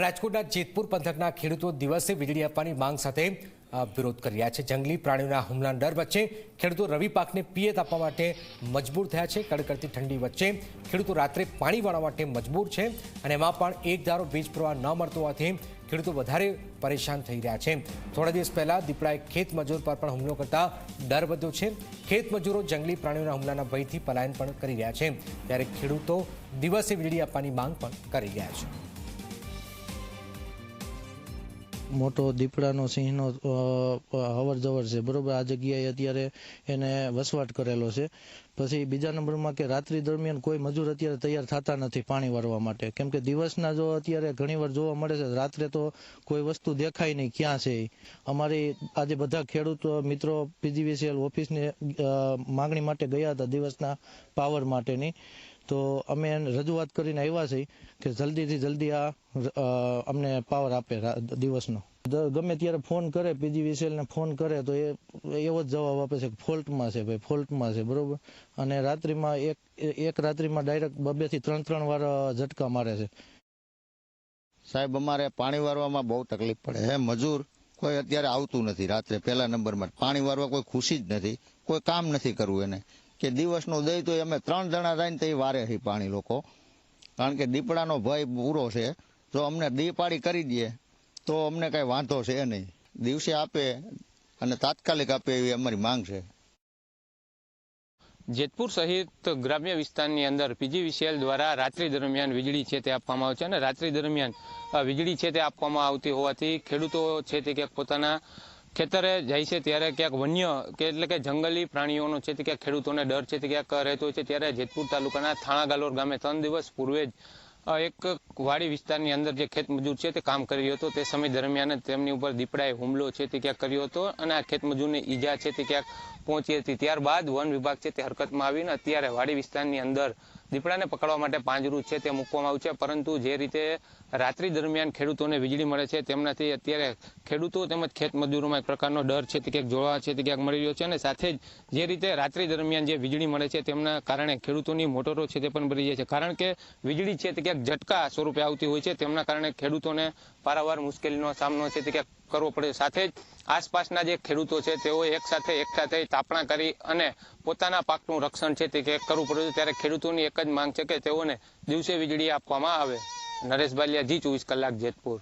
રાજકોટના જેતપુર પંથકના ખેડૂતો દિવસે વીજળી આપવાની માંગ સાથે વિરોધ કરી રહ્યા છે. જંગલી પ્રાણીઓના હુમલાના ડર વચ્ચે ખેડૂતો રવિ પાકને પિયત આપવા માટે મજબૂર થયા છે. કડકડતી ઠંડી વચ્ચે ખેડૂતો રાત્રે પાણી વાળવા માટે મજબૂર છે અને એમાં પણ એક ધારો વીજ પ્રવાહ ન મળતો હોવાથી ખેડૂતો વધારે પરેશાન થઈ રહ્યા છે. થોડા દિવસ પહેલા દીપડાએ ખેત મજૂર પર પણ હુમલો કરતા ડર વધ્યો છે. ખેત મજૂરો જંગલી પ્રાણીઓના હુમલાના ભયથી પલાયન પણ કરી રહ્યા છે. ત્યારે ખેડૂતો દિવસે વીજળી આપવાની માંગ પણ કરી રહ્યા છે. મોટો દીપડાનો સિંહનો અવર જવર છે. બરોબર? આ જગ્યાએ અત્યારે એને વસવાટ કરેલો છે. પછી બીજા નંબરમાં કે રાત્રિ દરમિયાન કોઈ મજૂર અત્યારે તૈયાર થતા નથી પાણી વાળવા માટે. કેમ કે દિવસના જો અત્યારે ઘણીવાર જોવા મળે છે, રાત્રે તો કોઈ વસ્તુ દેખાય નહીં ક્યાં છે. અમારી આજે બધા ખેડૂત મિત્રો પીજીવીસીએલ ઓફિસની માગણી માટે ગયા હતા દિવસના પાવર માટેની. તો અમે રજૂઆત કરીને આવ્યા છીએ કે જલ્દીથી જલ્દી આ અમને પાવર આપે દિવસનો. ગમે ત્યારે ફોન કરે પીજીવીસીએલને ફોન કરે, તો એ એવો જ જવાબ આપે છે કે ફોલ્ટમાં છે ભાઈ ફોલ્ટમાં છે, બરોબર? અને રાત્રિમાં એક એક રાત્રિમાં ડાયરેક્ટ બબે થી ત્રણ ત્રણ વાર ઝટકા મારે છે. સાહેબ, અમારે પાણી વારવામાં બહુ તકલીફ પડે. હે, મજૂર, કોઈ અત્યારે આવતું નથી રાત્રે પહેલા નંબરમાં. પાણી વારવા કોઈ ખુશી જ નથી. કોઈ કામ નથી કરવું એને. કે દિવસનો દઈ તો અમે ત્રણ જણા રહીને તો વારે છે પાણી લોકો. કારણ કે દીપડાનો ભય પૂરો છે. જો અમને દીપાળી કરી દે, તો અમને કાંઈ વાંધો છે નહીં. દિવસે આપે અને તાત્કાલિક આપે એવી અમારી માંગ છે. જેતપુર સહિત ગ્રામ્ય વિસ્તારની અંદર પીજીવીસીએલ દ્વારા રાત્રિ દરમિયાન વીજળી છે તે આપવામાં આવે છે અને રાત્રિ દરમિયાન વીજળી છે તે આપવામાં આવતી હોવાથી ખેડૂતો છે તે ક્યાંક પોતાના ખેતરે જાય છે ત્યારે ક્યાંક વન્ય કે એટલે કે જંગલી પ્રાણીઓનો છે તે ક્યાંક ખેડૂતોને ડર છે તે ક્યાંક રહેતો છે ત્યારે જેતપુર તાલુકાના થાણા ગાલોર ગામે ત્રણ દિવસ પૂર્વે જ એક વાડી વિસ્તારની અંદર જે ખેત મજૂર છે તે કામ કરી રહ્યો હતો. તે સમય દરમિયાન તેમની ઉપર દીપડાએ હુમલો છે તે ક્યાંક કર્યો હતો અને આ ખેત મજૂરને ઈજા છે તે ક્યાંક પહોંચી હતી. ત્યારબાદ વન વિભાગ છે તે હરકતમાં આવીને અત્યારે વાડી વિસ્તારની અંદર દીપડાને પકડવા માટે પાંજરું છે તે મૂકવામાં આવ્યું છે. પરંતુ જે રીતે રાત્રિ દરમિયાન ખેડૂતોને વીજળી મળે છે તેમનાથી અત્યારે ખેડૂતો તેમજ ખેત મજૂરોમાં એક પ્રકારનો ડર છે તે ક્યાંક જોવા છે તે ક્યાંક મળી રહ્યો છે અને સાથે જ જે રીતે રાત્રિ દરમિયાન જે વીજળી મળે છે તેમના કારણે ખેડૂતોની મોટરો છે તે પણ ભરી જાય છે. કારણ કે વીજળી છે તે ક્યાંક ઝટકા સ્વરૂપે આવતી હોય છે તેમના કારણે ખેડૂતોને પારાવાર મુશ્કેલીનો સામનો છે તે ક્યાંક કરવો પડે. સાથે જ આસપાસના જે ખેડૂતો છે, તેઓ એક સાથે એકઠા થઈ તાપણા કરી અને પોતાના પાકનું રક્ષણ છે તે કરવું પડે છે ત્યારે ખેડૂતોની એક જ માંગ છે કે તેઓને દિવસે વીજળી આપવામાં આવે. નરેશ બાલિયા, જી ચોવીસ કલાક જેતપુર.